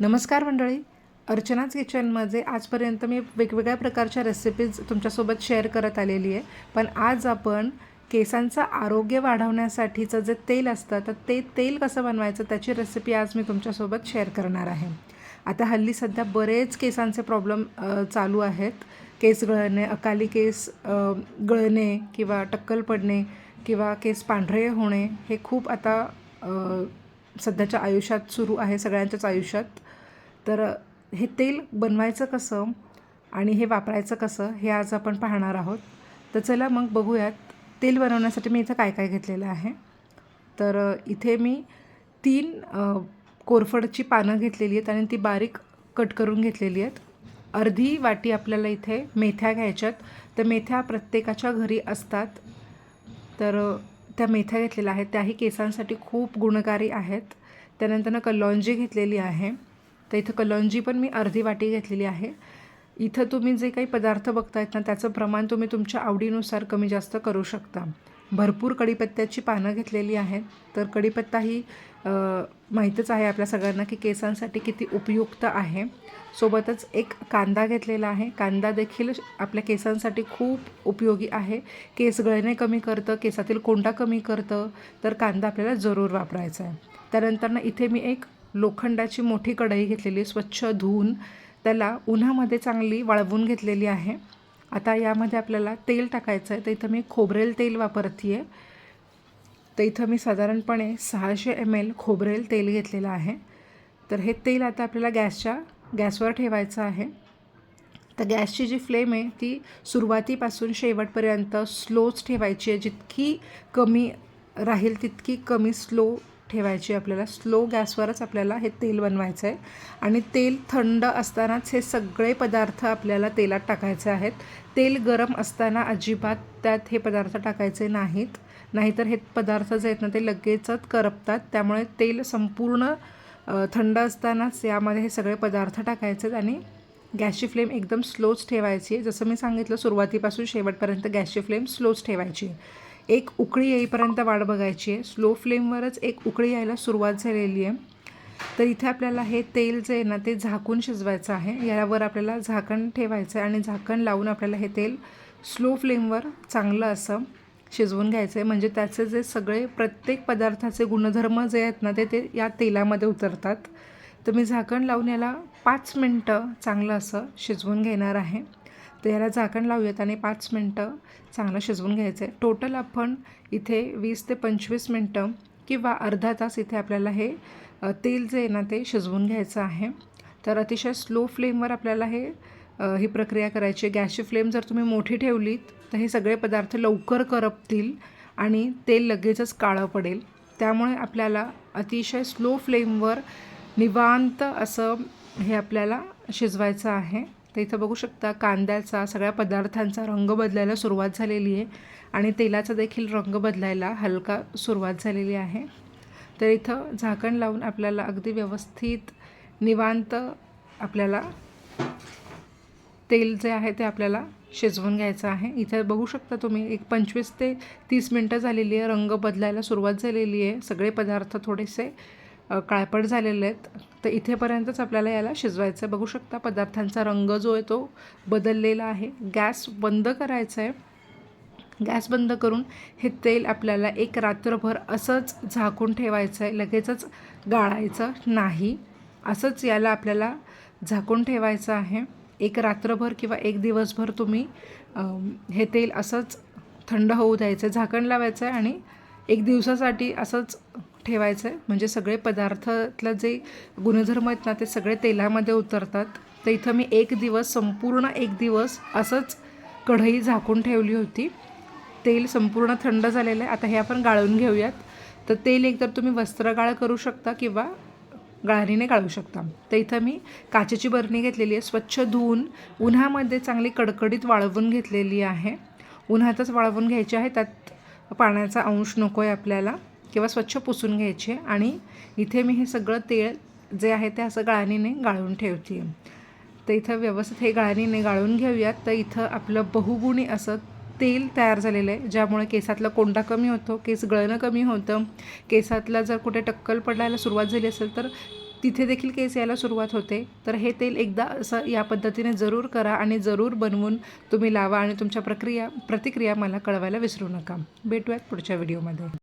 नमस्कार मंडळी. अर्चनाच किचनमध्ये आजपर्यंत मी वेगवेगळ्या प्रकारच्या रेसिपीज तुमच्यासोबत शेअर करत आलेली आहे. पण आज आपण केसांचं आरोग्य वाढवण्यासाठीचं जे तेल असतं तर ते तेल कसं बनवायचं त्याची रेसिपी आज मी तुमच्यासोबत शेअर करणार आहे. आता हल्ली सध्या बरेच केसांचे प्रॉब्लेम चालू आहेत. केस गळणे अकाली केस गळणे किंवा टक्कल पडणे किंवा केस पांढरे होणे हे खूप आता सध्याच्या आयुष्यात सुरू आहे सगळ्यांच्याच आयुष्यात. तर हे तेल बनवायचं कसं आणि हे वापरायचं कसं हे आज आपण पाहणार आहोत. तर चला मग बघूयात तेल बनवण्यासाठी मी इथं काय काय घेतलेलं आहे. तर इथे मी तीन कोरफडची पानं घेतलेली आहेत आणि ती बारीक कट करून घेतलेली आहेत. अर्धी वाटी आपल्याला इथे मेथ्या घ्यायच्यात. तर मेथ्या प्रत्येकाच्या घरी असतात. तर त्या मेथ्या घेतलेल्या आहेत. त्याही केसांसाठी खूप गुणकारी आहेत. त्यानंतरनं कलौंजी घेतलेली आहे. तर इथं कलौंजी पण मी अर्धी वाटी घेतलेली आहे. इथं तुम्ही जे काही पदार्थ बघतायत ना त्याचं प्रमाण तुम्ही तुमच्या आवडीनुसार कमी जास्त करू शकता. भरपूर कढीपत्त्याची पानं घेतलेली आहेत. तर कढीपत्ता ही माहीतच आहे आपल्या सगळ्यांना की केसांसाठी किती उपयुक्त आहे. सोबतच एक कांदा घेतलेला आहे. कांदा देखील आपल्या केसांसाठी खूप उपयोगी आहे. केस गळणे कमी करतं केसातील कोंडा कमी करतं तर कांदा आपल्याला जरूर वापरायचा आहे. त्यानंतरनं इथे मी एक लोखंडाची मोठी कढई घेतलेली स्वच्छ धुवून. त्याला उन्हामध्ये चांगली वाळवून घेतलेली आहे. आता यामध्ये आपल्याला तेल टाकायचं आहे तर इथं मी खोबरेल तेल वापरते आहे तर इथं मी साधारणपणे सहाशे एम एल खोबरेल तेल घेतलेलं आहे. तर हे तेल आता आपल्याला गॅसच्या गॅसवर ठेवायचं आहे. तर गॅसची जी फ्लेम आहे ती सुरुवातीपासून शेवटपर्यंत स्लोच ठेवायची आहे. जितकी कमी राहील तितकी कमी स्लो ठेवायची आपल्याला. स्लो गॅसवरच आपल्याला हे तेल बनवायचं आहे आणि तेल थंड असतानाच हे सगळे पदार्थ आपल्याला तेलात टाकायचे आहेत. तेल गरम असताना अजिबात त्यात हे पदार्थ टाकायचे नाहीत. नाहीतर हे पदार्थ जे आहेत ना ते लगेचच करपतात. त्यामुळे तेल संपूर्ण थंड असतानाच यामध्ये हे सगळे पदार्थ टाकायचे आहेत. आणि गॅसची फ्लेम एकदम स्लोच ठेवायची आहे. जसं मी सांगितलं सुरुवातीपासून शेवटपर्यंत गॅसची फ्लेम स्लोच ठेवायची आहे. एक उकळी येईपर्यंत वाट बघायची आहे. स्लो फ्लेमवरच एक उकळी यायला सुरुवात झालेली आहे. तर इथे आपल्याला हे तेल जे आहे ना ते झाकून शिजवायचं आहे. यावर आपल्याला झाकण ठेवायचं आहे आणि झाकण लावून आपल्याला हे तेल स्लो फ्लेमवर चांगलं असं शिजवून घ्यायचं आहे. म्हणजे त्याचे जे सगळे प्रत्येक पदार्थाचे गुणधर्म जे आहेत ना ते ते या तेलामध्ये उतरतात. तर मी झाकण लावून याला पाच मिनटं चांगलं असं शिजवून घेणार आहे. तर याला झाकण लावूयात आणि पाच मिनटं चांगलं शिजवून घ्यायचं आहे टोटल आपण इथे वीस ते पंचवीस मिनटं किंवा अर्धा तास इथे आपल्याला हे तेल जे आहे ना ते शिजवून घ्यायचं आहे. तर अतिशय स्लो फ्लेमवर आपल्याला हे ही प्रक्रिया करायची आहे. गॅसची फ्लेम जर तुम्ही मोठी ठेवलीत तर हे सगळे पदार्थ लवकर करपतील आणि तेल लगेचच काळं पडेल. त्यामुळे आपल्याला अतिशय स्लो फ्लेमवर निवांत असं हे आपल्याला शिजवायचं आहे. तर इथं बघू शकता कांद्याचा सगळ्या पदार्थांचा रंग बदलायला सुरुवात झालेली आहे आणि तेलाचा देखील रंग बदलायला हलका सुरुवात झालेली आहे. तर इथं झाकण लावून आपल्याला अगदी व्यवस्थित निवांत आपल्याला तेल जे आहे ते आपल्याला शिजवून घ्यायचं आहे. इथे बघू शकता तुम्ही एक पंचवीस ते तीस मिनटं झालेली आहे. रंग बदलायला सुरुवात झालेली आहे. सगळे पदार्थ थोडेसे काळपट झालेले आहेत. तर इथेपर्यंतच आपल्याला याला शिजवायचं आहे बघू शकता पदार्थांचा रंग जो आहे तो बदललेला आहे. गॅस बंद करायचा आहे गॅस बंद करून हे तेल आपल्याला एक रात्रभर असंच झाकून ठेवायचं आहे लगेचच गाळायचं नाही. असंच याला आपल्याला झाकून ठेवायचं आहे. एक रात्रभर किंवा एक दिवसभर तुम्ही हे तेल असंच थंड होऊ द्यायचं झाकण लावायचं आहे आणि एक दिवसासाठी असंच ठेवायचं. आहे म्हणजे सगळे पदार्थातलं जे गुणधर्म आहेत ना ते सगळे तेलामध्ये उतरतात. तर इथं मी एक दिवस संपूर्ण एक दिवस असंच कढई झाकून ठेवली होती. तेल संपूर्ण थंड झालेलं आहे. आता हे आपण गाळून घेऊयात. तर तेल एकतर तुम्ही वस्त्रगाळ करू शकता किंवा गाळणीने गाळू शकता. तर इथं मी काचेची बरणी घेतलेली आहे. स्वच्छ धुवून उन्हामध्ये चांगली कडकडीत वाळवून घेतलेली आहे. उन्हातच वाळवून घ्यायची आहे. त्यात पाण्याचा अंश नको आहे आपल्याला. किंवा स्वच्छ पुसून घ्यायचे आणि इथे मी हे सगळं तेल जे आहे ते असं गाळणीने गाळून ठेवते. तर इथं व्यवस्थित हे गाळणीने गाळून घेऊयात. तर इथं आपलं बहुगुणी असं तेल तयार झालेलं आहे ज्यामुळे केसातला कोंडा कमी होतो केस गळणं कमी होतं. केसातला जर कुठे टक्कल पडायला सुरुवात झाली असेल तर तिथे देखील केस यायला सुरुवात होते. तर हे तेल एकदा असं या पद्धतीने जरूर करा आणि जरूर बनवून तुम्ही लावा आणि तुमच्या प्रक्रिया प्रतिक्रिया मला कळवायला विसरू नका. भेटूयात पुढच्या व्हिडिओमध्ये.